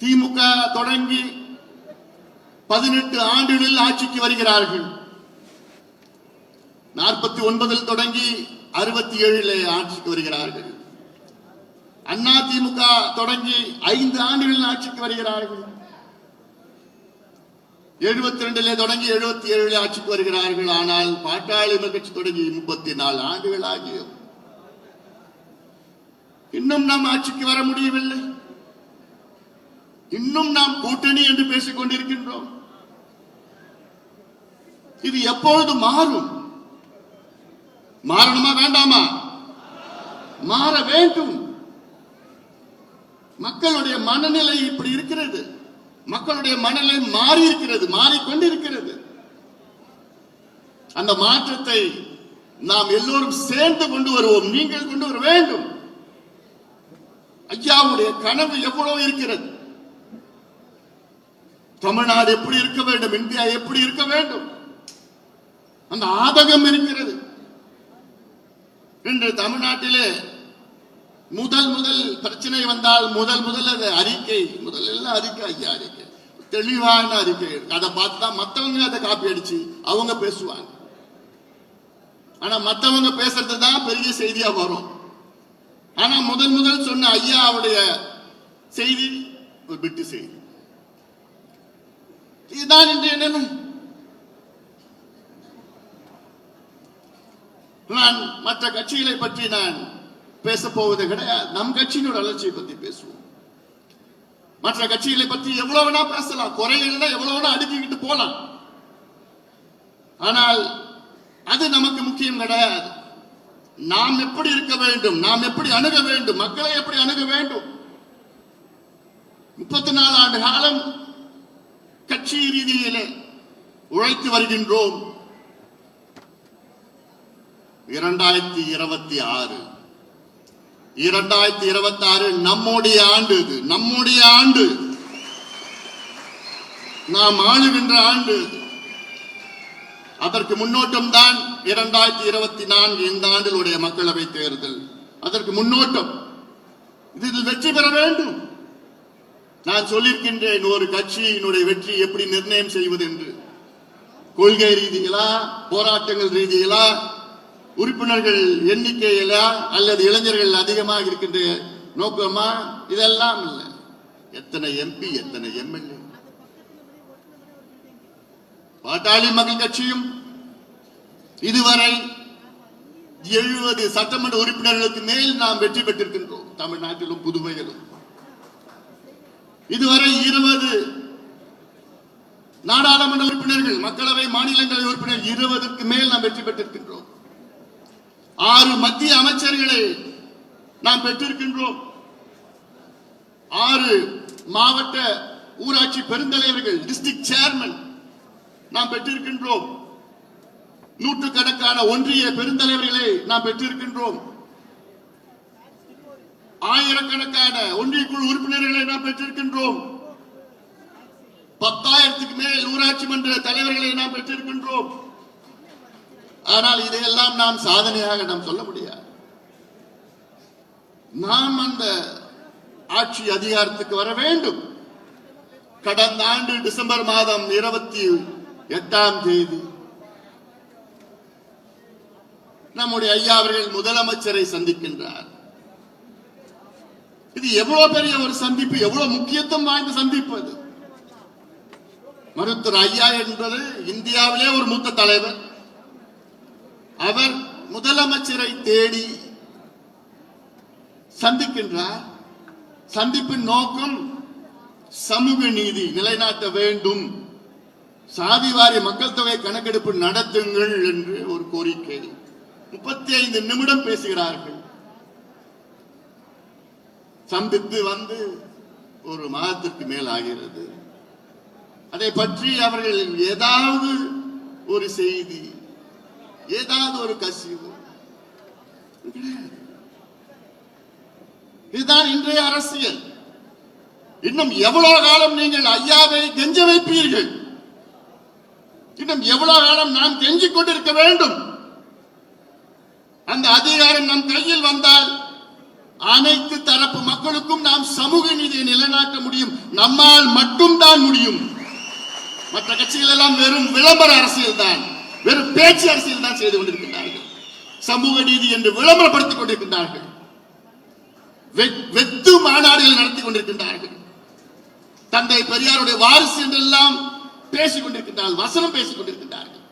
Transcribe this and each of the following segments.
திமுக தொடங்கி பதினெட்டு ஆண்டுகளில் ஆட்சிக்கு வருகிறார்கள். நாற்பத்தி ஒன்பதில் தொடங்கி அறுபத்தி ஏழிலே ஆட்சிக்கு வருகிறார்கள். அண்ணா திமுக தொடங்கி ஐந்து ஆண்டுகளில் ஆட்சிக்கு வருகிறார்கள். எழுபத்தி ரெண்டிலே தொடங்கி எழுபத்தி ஏழுல ஆட்சிக்கு வருகிறார்கள். ஆனால் பாட்டாளி கட்சி தொடங்கி முப்பத்தி நாலு ஆண்டுகள் ஆகியும் இன்னும் நாம் ஆட்சிக்கு வர முடியவில்லை. இன்னும் நாம் கூட்டணி என்று பேசிக் கொண்டிருக்கின்றோம். இது எப்பொழுது மாறும்? மாறணுமா வேண்டாமா? மாற வேண்டும். மக்களுடைய மனநிலை இப்படி இருக்கிறது. மக்களுடைய மனநிலை மாறி இருக்கிறது மாறிக்கொண்டிருக்கிறது. அந்த மாற்றத்தை நாம் எல்லோரும் சேர்ந்து கொண்டு வருவோம். நீங்கள் கொண்டு வர வேண்டும். ஐயாவுடைய கனவு எவ்வளவு இருக்கிறது? தமிழ்நாடு எப்படி இருக்க வேண்டும்? இந்தியா எப்படி இருக்க வேண்டும்? அந்த ஆதகம் இருக்கிறது. இன்று தமிழ்நாட்டிலே முதல் முதல் பிரச்சனை வந்தால் முதல் முதல் அது அறிக்கை. முதல்ல அறிக்கை. ஐயா அறிக்கை. தெளிவான அறிக்கை. அதை பார்த்து தான் மற்றவங்க அதை காப்பி அடிச்சு அவங்க பேசுவாங்க. ஆனா மற்றவங்க பேசுறது தான் பெரிய செய்தியா வரும். ஆனா முதல் முதல் சொன்ன ஐயாவுடைய செய்தி ஒரு பிட்டு செய்தி. இதுதான் இன்றைய நிலை நான் மற்ற கட்சிகளை பற்றி நான் பேச போவது கிடையாது. நம் கட்சியினோட வளர்ச்சியை பத்தி பேசுவோம். மற்ற கட்சிகளை பற்றி எவ்வளவு வேணா பேசலாம். குறைகள்னா எவ்வளவு வேணா அடுக்கிக்கிட்டு போலாம். ஆனால் அது நமக்கு முக்கியம் கிடையாது. நாம் எப்படி இருக்க வேண்டும்? நாம் எப்படி அணுக வேண்டும்? மக்களை எப்படி அணுக வேண்டும்? முப்பத்தி நாலு ஆண்டு காலம் கட்சி ரீதியிலே உழைத்து வருகின்றோம். இரண்டாயிரத்தி இருபத்தி ஆறு. இரண்டாயிரத்தி இருபத்தி ஆறு நம்முடைய ஆண்டு இது. நம்முடைய ஆண்டு. நாம் ஆளுகின்ற ஆண்டு அதற்கு முன்னோட்டம் தான் இரண்டாயிரத்தி இருபத்தி நான்கு இந்த ஆண்டில் உடைய மக்களவை தேர்தல். அதற்கு முன்னோட்டம். இதில் வெற்றி பெற வேண்டும். நான் சொல்லியிருக்கின்றேன் ஒரு கட்சியினுடைய வெற்றி எப்படி நிர்ணயம் செய்வது என்று கொள்கை ரீதியிலா போராட்டங்கள் ரீதியிலா உறுப்பினர்கள் எண்ணிக்கையிலா அல்லது இளைஞர்கள் அதிகமாக இருக்கின்ற நோக்கமா? இதெல்லாம் இல்லை. எத்தனை எம்பி எத்தனை எம்எல்ஏ? பாட்டாளி மக்கள் கட்சியும் இதுவரை எழுபது சட்டமன்ற உறுப்பினர்களுக்கு மேல் நாம் வெற்றி பெற்றிருக்கின்றோம். தமிழ்நாட்டிலும் புதுவையிலும் இதுவரை இருபது நாடாளுமன்ற உறுப்பினர்கள் மக்களவை மாநிலங்களவை உறுப்பினர் இருபதுக்கு மேல் நாம் வெற்றி பெற்றிருக்கின்றோம். ஆறு மத்திய அமைச்சர்களை நாம் பெற்றிருக்கின்றோம். ஆறு மாவட்ட ஊராட்சி பெருந்தலைவர்கள் டிஸ்ட்ரிக்ட் சேர்மன் நாம் பெற்றிருக்கின்றோம். நூற்றுக்கணக்கான ஒன்றிய பெருந்தலைவர்களை நாம் பெற்றிருக்கின்றோம். ஆயிரக்கணக்கான ஒன்றிய குழு உறுப்பினர்களை நாம் பெற்றிருக்கின்றோம். பத்தாயிரத்துக்கு மேல் ஊராட்சி மன்ற தலைவர்களை நாம் பெற்றிருக்கின்றோம். ஆனால் இதையெல்லாம் நாம் சாதனையாக நாம் சொல்ல முடியாது. நாம் அந்த ஆட்சி அதிகாரத்துக்கு வர வேண்டும். கடந்த ஆண்டு டிசம்பர் மாதம் இருபத்தி எட்டாம் தேதி நம்முடைய ஐயா அவர்கள் முதலமைச்சரை சந்திக்கின்றார். இது எவ்வளவு பெரிய ஒரு சந்திப்பு எவ்வளவு முக்கியத்துவம் வாய்ந்த சந்திப்பு அது. மருத்துவர் ஐயா என்பது இந்தியாவிலே ஒரு மூத்த தலைவர். அவர் முதலமைச்சரை தேடி சந்திக்கின்றார். சந்திப்பின் நோக்கம் சமூக நீதி நிலைநாட்ட வேண்டும். சாதிவாரி மக்கள் தொகை கணக்கெடுப்பு நடத்துங்கள் என்று ஒரு கோரிக்கை. முப்பத்தி ஐந்து நிமிடம் பேசுகிறார்கள். சந்தித்து வந்து ஒரு மாதத்திற்கு மேல் ஆகிறது. அதை பற்றி அவர்கள் ஏதாவது ஒரு செய்தி ஏதாவது ஒரு கசிவு. இதுதான் இன்றைய அரசியல். இன்னும் எவ்வளவு காலம் நீங்கள் ஐயாவை கெஞ்ச வைப்பீர்கள்? இன்னும் எவ்வளவு காலம் நாம் கெஞ்சிக் கொண்டிருக்க வேண்டும்? அந்த அதிகாரம் நம் கையில் வந்தால் அனைத்து தரப்பு மக்களுக்கும் நாம் சமூக நீதியை நிலைநாட்ட முடியும். நம்மால் மட்டும்தான் முடியும். மற்ற கட்சிகள் எல்லாம் வெறும் விளம்பர அரசியல் தான் வெறும் பேச்சு அரசியல் தான் செய்து கொண்டிருக்கின்றார்கள். சமூக நீதி என்று விளம்பரப்படுத்திக் கொண்டிருக்கின்றார்கள். வெத்து மாநாடுகள் நடத்தி கொண்டிருக்கின்றார்கள். தந்தை பெரியாருடைய வாரிசு என்றெல்லாம் பேசிக் கொண்டிருக்கின்றார்கள். வசனம் பேசிக் கொண்டிருக்கின்றார்கள்.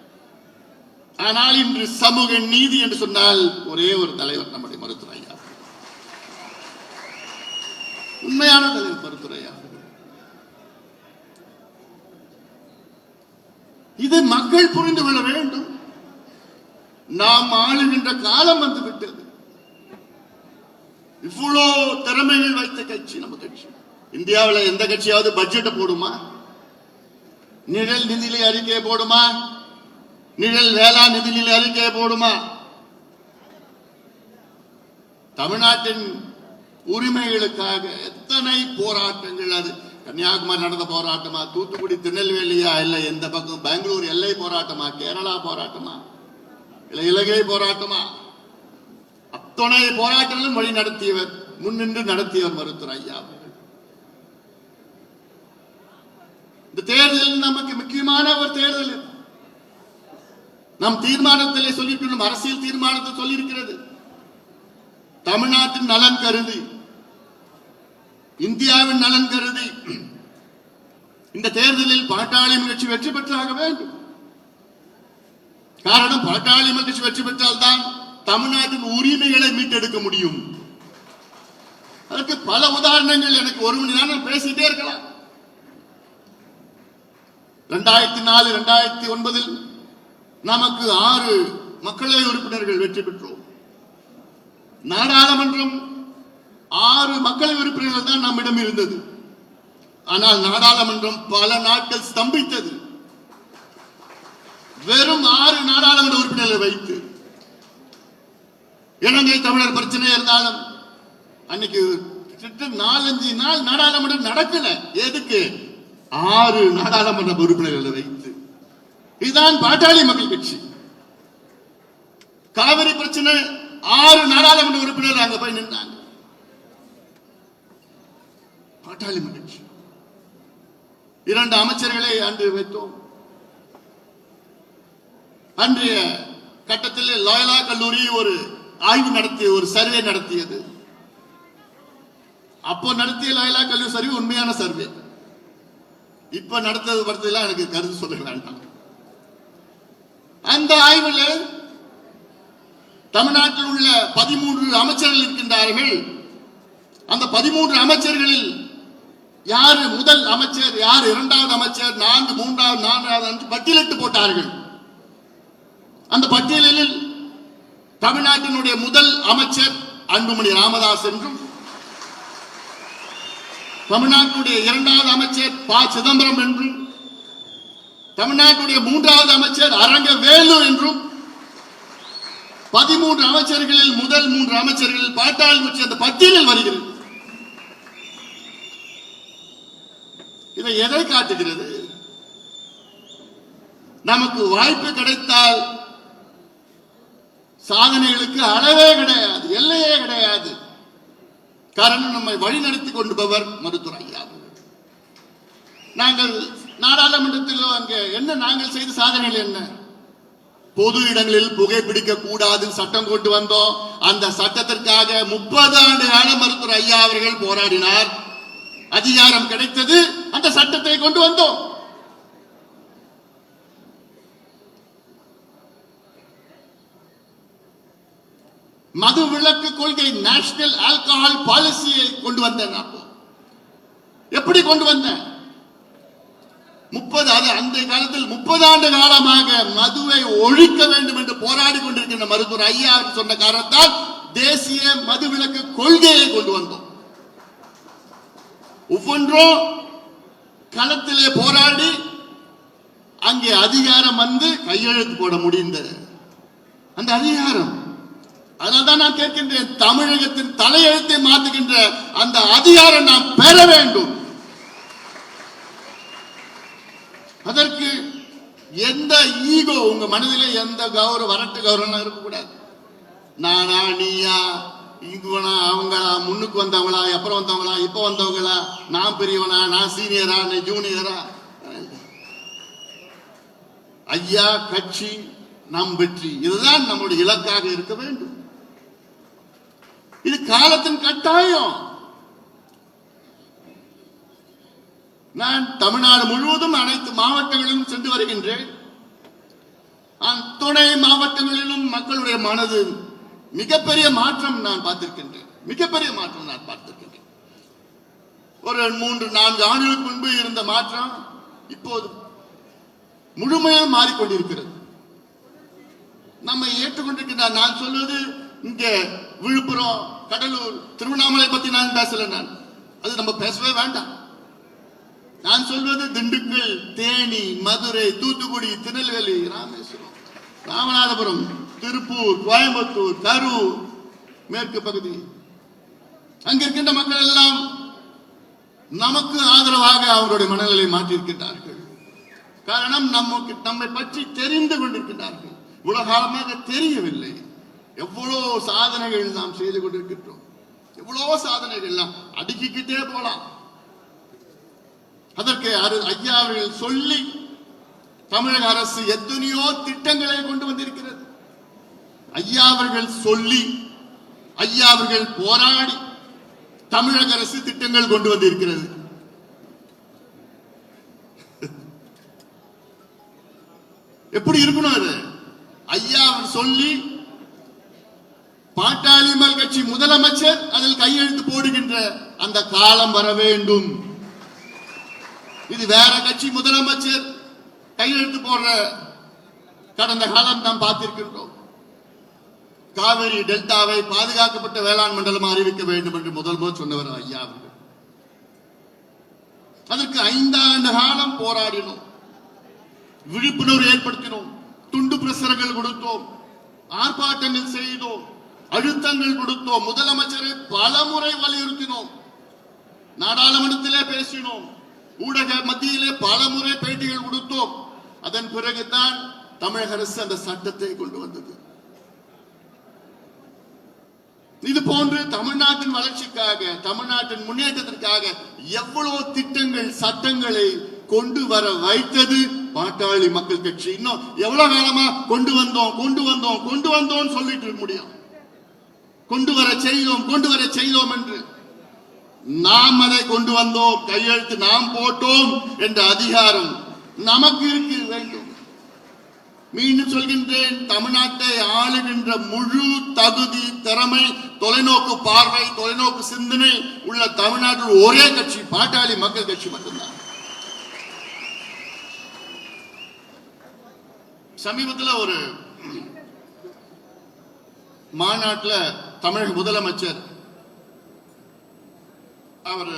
ஆனால் இன்று சமூக நீதி என்று சொன்னால் ஒரே ஒரு தலைவர் நம்முடைய மருத்துவர் ஐயா உண்மையான தலைவர் மருத்துவர் இது மக்கள் புரிந்து கொள்ள வேண்டும். நாம் ஆளுகின்ற காலம் வந்து விட்டது இவ்வளோ திறமைகள் வைத்த கட்சி நம்ம கட்சி. இந்தியாவில் எந்த கட்சியாவது பட்ஜெட்டை போடுமா? நிழல் நிதிநிலை அறிக்கையை போடுமா? நிழல் வேளாண் நிதிநிலை அறிக்கையை போடுமா? தமிழ்நாட்டின் உரிமைகளுக்காக எத்தனை போராட்டங்கள் அது? கன்னியாகுமரி நடந்த போராட்டமா? தூத்துக்குடி திருநெல்வேலியா? இல்ல எந்த பக்கம்? பெங்களூர் எல்லை போராட்டமா? கேரளா போராட்டமா? இல்ல இலங்கை போராட்டமா? அத்தனை போராட்டங்களும் வழி நடத்தியவர் முன்னின்று நடத்தியவர் மருத்துவர் ஐயா இந்த தேர்தல் நமக்கு முக்கியமான ஒரு தேர்தல் நம் தீர்மானத்திலே சொல்லிட்டு அரசியல் தீர்மானத்தை சொல்லியிருக்கிறது. தமிழ்நாட்டின் நலன் கருதி இந்தியாவின் நலன் கருதி இந்த தேர்தலில் பாட்டாளி கட்சி வெற்றி பெற்றாக வேண்டும். காரணம் பாட்டாளி கட்சி வெற்றி பெற்றால்தான் தமிழ்நாட்டின் உரிமைகளை மீட்டெடுக்க முடியும். அதற்கு பல உதாரணங்கள் எனக்கு ஒரு மணி நேரம் பேசிட்டே இருக்கலாம். ரெண்டாயிரத்தி நாலு ரெண்டாயிரத்தி ஒன்பதில் நமக்கு ஆறு மக்களவை உறுப்பினர்கள் வெற்றி பெற்றோம். நாடாளுமன்றம் ஆறு மக்களவை உறுப்பினர்கள் தான் நம்மிடம் இருந்தது. ஆனால் நாடாளுமன்றம் பல நாட்கள் ஸ்தம்பித்தது. வெறும் ஆறு நாடாளுமன்ற உறுப்பினர்களை வைத்து. இலங்கை தமிழர் பிரச்சனை இருந்தாலும் அன்னைக்கு நாலஞ்சு நாள் நாடாளுமன்றம் நடக்கல. எதுக்கு? ஆறு நாடாளுமன்ற உறுப்பினர்களை வைத்து. இதுதான் பாட்டாளி மக்கள் கட்சி. காவிரி பிரச்சனை ஆறு நாடாளுமன்ற உறுப்பினர்கள் அங்க போய் நின்றாங்க பாட்டாளி மக்கள் கட்சி இரண்டு அமைச்சர்களை அன்று வைத்தோம். அன்றைய கட்டத்தில் லாயலா கல்லூரி ஒரு ஆய்வு நடத்திய ஒரு சர்வே நடத்தியது. அப்போ நடத்திய லாயலா கல்லூரி சர்வே உண்மையான சர்வே. இப்ப நடத்தது படத்தெல்லாம் எனக்கு கருத்து சொல்ல வேண்டாம். அந்த ஆய்வுல தமிழ்நாட்டில் உள்ள பதிமூன்று அமைச்சர்கள் இருக்கின்றார்கள். அந்த பதிமூன்று அமைச்சர்களில் யாரு முதல் அமைச்சர் யார் இரண்டாவது அமைச்சர் நான்கு மூன்றாவது நான்காவது என்று பட்டியலிட்டு போட்டார்கள். அந்த பட்டியலில் தமிழ்நாட்டினுடைய முதல் அமைச்சர் அன்புமணி ராமதாஸ் என்றும் தமிழ்நாட்டுடைய இரண்டாவது அமைச்சர் ப. சிதம்பரம் என்றும் தமிழ்நாட்டுடைய மூன்றாவது அமைச்சர் அரங்க வேலு என்றும் பதிமூன்று அமைச்சர்களில் முதல் மூன்று அமைச்சர்களில் பாட்டாளி அந்த பட்டியலில் வருகிறது. இதை எதை காட்டுகிறது? நமக்கு வாய்ப்பு கிடைத்தால் சாதனைகளுக்கு அளவே கிடையாது எல்லையே கிடையாது. காரணம் நம்மை வழிநடத்தி கொண்டுபவர் மருத்துவர் ஐயா நாங்கள் நாடாளுமன்றத்தில் அங்கே என்ன நாங்கள் செய்த சாதனைகள் என்ன? பொது இடங்களில் புகைப்பிடிக்க கூடாது சட்டம் கொண்டு வந்தோம். அந்த சட்டத்திற்காக முப்பது ஆண்டு கால மருத்துவர் ஐயா அவர்கள் போராடினார். அதிகாரம் கிடைத்தது அந்த சட்டத்தை கொண்டு வந்தோம். மது விலக்கு கொள்கை நேஷனல் ஆல்கஹால் பாலிசியை கொண்டு வந்தேன் அப்போ எப்படி கொண்டு வந்தேன்? முப்பது அது அந்த காலத்தில் முப்பது ஆண்டு காலமாக மதுவை ஒழிக்க வேண்டும் என்று போராடி கொண்டிருக்கின்ற மருத்துவர் ஐயா சொன்ன காரணத்தால் தேசிய மது விலக்கு கொள்கையை கொண்டு வந்தோம். ஒவ்வொன்றும் களத்திலே போராடி அங்கே அதிகாரம் வந்து கையெழுத்து போட முடிந்தது. அந்த அதிகாரம் அதனால்தான் நான் கேட்கின்றேன் தமிழகத்தின் தலையெழுத்தை மாற்றுகின்ற அந்த அதிகாரம் நாம் பெற வேண்டும். அதற்கு எந்த ஈகோ உங்க மனதிலே எந்த கௌரவ வரட்டு கௌரவம் இருக்கக்கூடாது. நானா நீயா? இவனா அவங்களா முன்னுக்கு வந்தவங்களா அப்புறம் வந்தவங்களா இப்போ வந்தவங்களா நான் பெரியவனா நான் சீனியரா நான் ஜூனியரா? ஐயா கட்சி நம் வெற்றி. இதுதான் நம்முடைய இலக்காக இருக்க வேண்டும். இது காலத்தின் கட்டாயம். நான் தமிழ்நாடு முழுவதும் அனைத்து மாவட்டங்களிலும் சென்று வருகின்றேன். துணை மாவட்டங்களிலும் மக்களுடைய மனது மிகப்பெரிய மாற்றம் நான் பார்த்திருக்கின்றேன். மிகப்பெரிய மாற்றம் நான் பார்த்திருக்கின்றேன். ஒரு மூன்று நான்கு ஆண்டுகளுக்கு முன்பு இருந்த மாற்றம் இப்போது முழுமையாக மாறிக்கொண்டிருக்கிறது. நம்மை ஏற்றுக்கொண்டிருக்கின்ற நான் சொல்வது இங்க விழுப்புரம் கடலூர் திருவண்ணாமலை பத்தி நான் பேசல நான். அது நம்ம பேசவே வேண்டாம். நான் சொல்வது திண்டுக்கல் தேனி மதுரை தூத்துக்குடி திருநெல்வேலி ராமேஸ்வரம் ராமநாதபுரம் திருப்பூர் கோயம்புத்தூர் கரூர் மேற்கு பகுதி. அங்க இருக்கின்ற மக்கள் எல்லாம் நமக்கு ஆதரவாக அவருடைய மனநிலை மாற்றியிருக்கின்றார்கள். காரணம் நமக்கு நம்மை பற்றி தெரிந்து கொண்டிருக்கின்றார்கள். உலகாலமாக தெரியவில்லை. எவ்வளவு சாதனைகள் நாம் செய்து கொண்டிருக்கின்றோம். எவ்வளவோ சாதனைகள் எல்லாம் அடுக்கிக்கிட்டே போலாம் அதற்கு அரு- ஐயா அவர்கள் சொல்லி தமிழக அரசு எத்தனையோ திட்டங்களை கொண்டு வந்திருக்கிறது. ஐயா அவர்கள் சொல்லி ஐயா அவர்கள் போராடி தமிழக அரசு திட்டங்கள் கொண்டு வந்திருக்கிறது. எப்படி இருக்கணும் அது? ஐயா அவர் சொல்லி பாட்டாளிமல் கட்சி முதலமைச்சர் அதில் கையெழுத்து போடுகின்ற அந்த காலம் வர வேண்டும். இது வேற கட்சி முதலமைச்சர் கையெழுத்து போடுற கடந்த காலம் நாம் பார்த்திருக்கின்றோம். காவிரி டெல்டாவை பாதுகாக்கப்பட்ட வேளாண் மண்டலம் அறிவிக்க வேண்டும் என்று முதல் முதல் சொன்னவர் ஐயா அவர்கள். அதற்கு ஐந்தாண்டு காலம் போராடினோம். விழிப்புணர்வு ஏற்படுத்தினோம். துண்டு பிரசுரங்கள் கொடுத்தோம். ஆர்ப்பாட்டங்கள் செய்தோம். அழுத்தங்கள் கொடுத்தோம். முதலமைச்சரை பலமுறை வலியுறுத்தினோம். நாடாளுமன்றத்திலே பேசினோம். ஊடக மத்தியிலே பலமுறை பேட்டிகள் கொடுத்தோம். அதன் பிறகுதான் தமிழக அரசு அந்த சட்டத்தை கொண்டு வந்தது. இது போன்று தமிழ்நாட்டின் வளர்ச்சிக்காக தமிழ்நாட்டின் முன்னேற்றத்திற்காக எவ்வளவு திட்டங்கள் சட்டங்களை கொண்டு வர வைத்தது பாட்டாளி மக்கள் கட்சி. இன்னும் எவ்வளவு காலமா கொண்டு வந்தோம் கொண்டு வந்தோம் கொண்டு வந்தோம் சொல்லிட்டு இருக்க முடியும் கொண்டு வர செய்தோம் கொண்டு வர செய்தோம் என்று. நாம் அதை கொண்டு வந்தோம் கையெழுத்து நாம் போட்டோம் என்ற அதிகாரம் நமக்கு இருக்கு வேண்டும் மீண்டும் சொல்கின்றேன் தமிழ்நாட்டை ஆளுகின்ற முழு தகுதி திறமை தொலைநோக்கு பார்வை தொலைநோக்கு சிந்தனை உள்ள தமிழ்நாட்டில் ஒரே கட்சி பாட்டாளி மக்கள் கட்சி மட்டும்தான். சமீபத்தில் ஒரு மாநாட்டில் தமிழக முதலமைச்சர் அவர்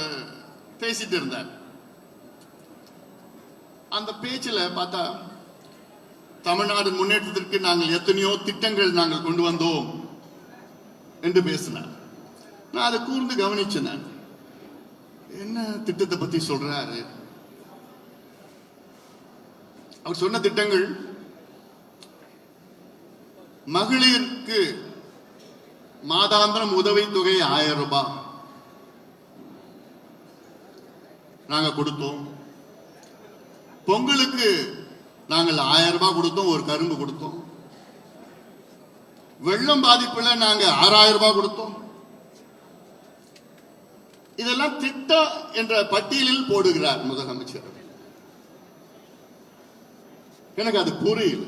பேசிட்டு இருந்தார். அந்த பேச்சில் பார்த்தா தமிழ்நாடு முன்னேற்றத்திற்கு நாங்கள் எத்தனையோ திட்டங்கள் நாங்கள் கொண்டு வந்தோம் என்று பேசினார். நான் அதை கூர்ந்து கவனிச்சேன் நான். என்ன திட்டத்தை பத்தி சொல்றாரு? அவர் சொன்ன திட்டங்கள் மகளிருக்கு மாதாந்திரம் உதவித்தொகை ஆயிரம் ரூபாய் நாங்க கொடுத்தோம். பொங்கலுக்கு நாங்கள் ஆயிரம் ரூபாய் கொடுத்தோம் ஒரு கரும்பு கொடுத்தோம். வெள்ளம் பாதிப்புல நாங்க ஆறாயிரம் ரூபாய் கொடுத்தோம். இதெல்லாம் திட்டம் என்ற பட்டியலில் போடுகிறார் முதலமைச்சர் எனக்கு அது புரியல.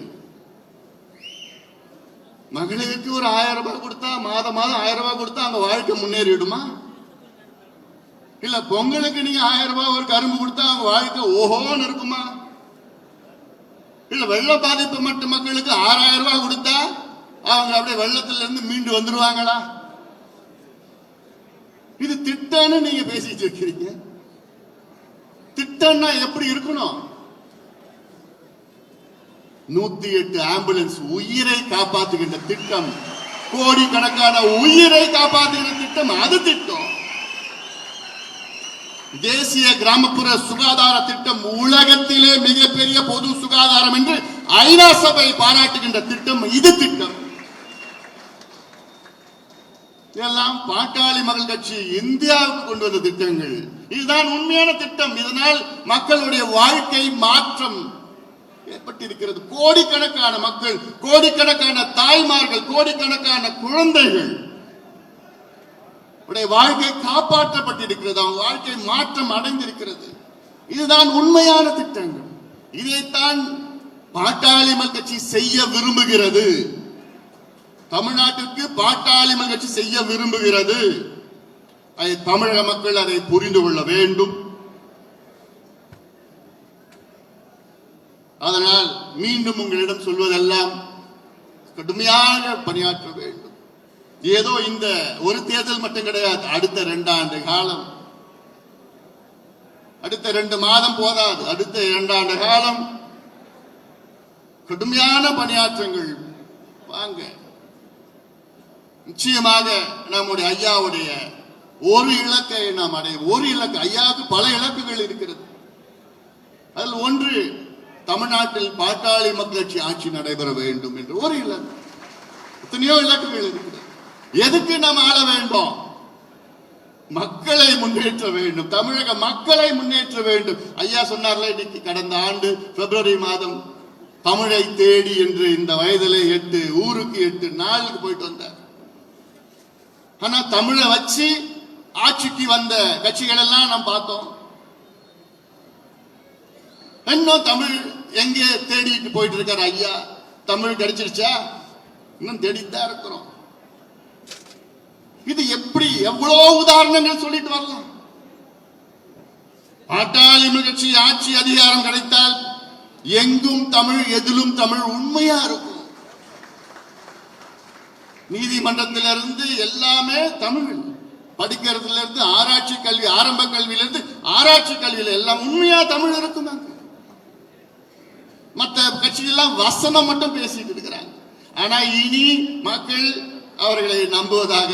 மகளிருக்கு ஒரு ஆயிரம் ரூபாய் கொடுத்தா மாதம் மாதம் ஆயிரம் ரூபாய் கொடுத்தா அவங்க வாழ்க்கை முன்னேறிடுமா? இல்ல பொங்கலுக்கு நீங்க ஆயிரம் ரூபாய் ஒரு கரும்பு கொடுத்தா அவங்க வாழ்க்கை ஓஹோன்னு இருக்குமா? இல்ல வெள்ள பாதிப்பு மற்ற மக்களுக்கு ஆறாயிரம் ரூபாய் கொடுத்தா அவங்க அப்படியே வெள்ளத்துல இருந்து மீண்டு வந்துருவாங்களா? இது திட்டம்னு நீங்க பேசிட்டு இருக்கிறீங்க. திட்டம்னா எப்படி இருக்கணும்? நூத்தி எட்டு ஆம்புலன்ஸ் உயிரை காப்பாத்துகின்ற திட்டம் கோடிக்கணக்கான உயிரை காப்பாத்துகிற திட்டம் அது திட்டம். தேசிய கிராமப்புற சுகாதார திட்டம் உலகத்திலே மிகப்பெரிய பொது சுகாதாரம் என்று ஐநா சபை பாராட்டுகின்ற திட்டம் இது திட்டம். இதெல்லாம் பாட்டாளி மக்கள் கட்சி இந்தியாவுக்கு கொண்டு வந்த திட்டங்கள். இதுதான் உண்மையான திட்டம். இதனால் மக்களுடைய வாழ்க்கை மாற்றம் ஏற்பட்டிருக்கிறது. கோடிக்கணக்கான மக்கள் கோடிக்கணக்கான தாய்மார்கள் கோடிக்கணக்கான குழந்தைகள் உடைய வாழ்க்கை காப்பாற்றப்பட்டிருக்கிறது. அவங்க வாழ்க்கை மாற்றம் அடைந்திருக்கிறது. இதுதான் உண்மையான திட்டங்கள். இதைத்தான் பாட்டாளி கட்சி செய்ய விரும்புகிறது. தமிழ்நாட்டிற்கு பாட்டாளி கட்சி செய்ய விரும்புகிறது. அதை தமிழக மக்கள் அதை புரிந்து கொள்ள வேண்டும். அதனால் மீண்டும் உங்களிடம் சொல்வதெல்லாம் கடுமையாக பணியாற்ற வேண்டும். ஏதோ இந்த ஒரு தேர்தல் மட்டும் கிடையாது. அடுத்த ரெண்டாண்டு காலம். அடுத்த ரெண்டு மாதம் போதாது. அடுத்த இரண்டாண்டு காலம் கடுமையான பணியாற்றங்கள். வாங்க. நிச்சயமாக நம்முடைய ஐயாவுடைய ஒரு இலக்கை நாம் அடைய ஒரு இலக்கு ஐயாவுக்கு பல இலக்குகள் இருக்கிறது. அதில் ஒன்று தமிழ்நாட்டில் பாட்டாளி மக்களாட்சி ஆட்சி நடைபெற வேண்டும் என்று ஒரு இலக்கு. எத்தனையோ இலக்குகள் இருக்கிறது. எதுக்கு நாம் ஆள வேண்டும்? மக்களை முன்னேற்ற வேண்டும். தமிழக மக்களை முன்னேற்ற வேண்டும். ஐயா சொன்னார்ல இன்னைக்கு கடந்த ஆண்டு பிப்ரவரி மாதம் தமிழை தேடி என்று இந்த வயதில் எட்டு ஊருக்கு எட்டு நாளுக்கு போயிட்டு வந்தார். ஆனா தமிழை வச்சு ஆட்சிக்கு வந்த கட்சிகள் எல்லாம் நாம் பார்த்தோம். இன்னும் தமிழ் எங்கே தேடிட்டு போயிட்டு இருக்காரு ஐயா? தமிழ் கிடைச்சிருச்சா? இன்னும் தேடித்தான் இருக்கிறோம். இது எப்படி எவ்வளவு உதாரணங்கள் சொல்லிட்டு வரலாம்? பாட்டாளி கட்சி ஆட்சி அதிகாரம் கிடைத்தால் எங்கும் தமிழ் எதிலும் தமிழ் உண்மையா இருக்கும். நீதிமன்றத்திலிருந்து எல்லாமே தமிழ். படிக்கிறதுல இருந்து ஆராய்ச்சி கல்வி ஆரம்ப கல்வியில இருந்து ஆராய்ச்சி கல்வியில எல்லாம் உண்மையா தமிழ் இருக்கும் மற்ற கட்சிகள்லாம் வசனம் மட்டும் பேசிட்டு இருக்கிறாங்க. ஆனா இனி மக்கள் அவர்களை நம்புவதாக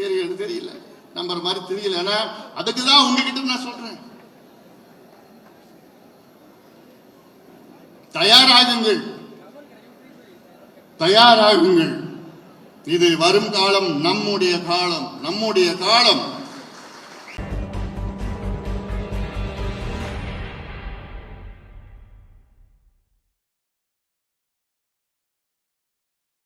தெரியல தெரியல. நம்புற மாதிரி தெரியல. ஏன்னா அதுக்கு தான் உங்ககிட்ட நான் சொல்றேன். தயாராகுங்கள். தயாராகுங்கள். இது வரும் காலம் நம்முடைய காலம் நம்முடைய காலம்.